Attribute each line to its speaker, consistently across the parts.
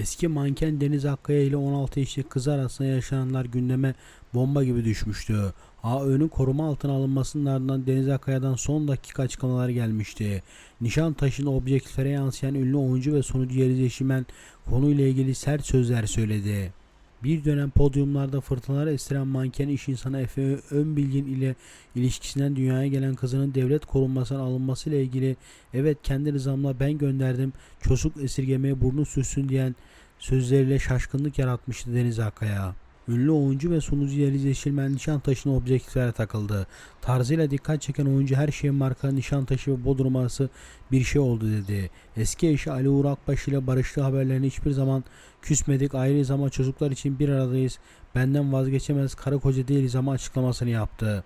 Speaker 1: Eski manken Deniz Akkaya ile 16 yaşındaki kız arasında yaşananlar gündeme bomba gibi düşmüştü. AÖ'nün koruma altına alınmasının ardından Deniz Akkaya'dan son dakika açıklamalar gelmişti. Nişantaşı'nda objektiflere yansıyan ünlü oyuncu ve sunucu Yeliz Eşimen konuyla ilgili sert sözler söyledi. Bir dönem podyumlarda fırtınalar estiren manken iş insanı Efe Önbilgin ile ilişkisinden dünyaya gelen kızının devlet korunmasına alınmasıyla ilgili evet kendi rızamla ben gönderdim çocuk esirgemeye burnu sürsün diyen sözleriyle şaşkınlık yaratmıştı Deniz Akkaya. Ünlü oyuncu ve sunucu Yeliz Yeşilmen Nişantaşı'na objektiflere takıldı. Tarzıyla dikkat çeken oyuncu her şeyin marka Nişantaşı ve Bodrum arası bir şey oldu dedi. Eski eşi Ali Uğur Akbaş ile barıştığı haberlerini hiçbir zaman küsmedik ayrıyız ama çocuklar için bir aradayız. Benden vazgeçemez karı koca değiliz ama açıklamasını yaptı.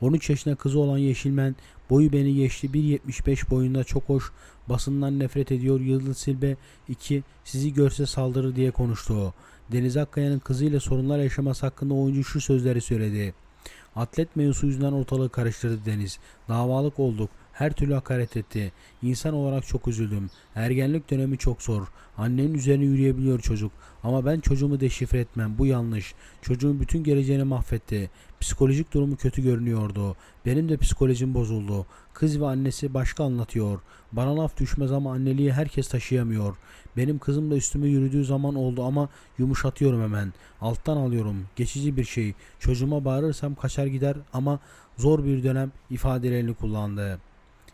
Speaker 1: 13 yaşında kızı olan Yeşilmen boyu beni geçti 1.75 boyunda çok hoş basından nefret ediyor Yıldız Silbe 2 sizi görse saldırır diye konuştu. Deniz Akkaya'nın kızıyla sorunlar yaşaması hakkında oyuncu şu sözleri söyledi. Atlet mevzusu yüzünden ortalığı karıştırdı Deniz. Davalık olduk. Her türlü hakaret etti. İnsan olarak çok üzüldüm. Ergenlik dönemi çok zor. Annenin üzerine yürüyebiliyor çocuk. Ama ben çocuğumu deşifre etmem. Bu yanlış. Çocuğun bütün geleceğini mahvetti. Psikolojik durumu kötü görünüyordu. Benim de psikolojim bozuldu. Kız ve annesi başka anlatıyor. Bana laf düşmez ama anneliği herkes taşıyamıyor. Benim kızım da üstüme yürüdüğü zaman oldu ama yumuşatıyorum hemen. Alttan alıyorum. Geçici bir şey. Çocuğuma bağırırsam kaçar gider ama zor bir dönem ifadelerini kullandı.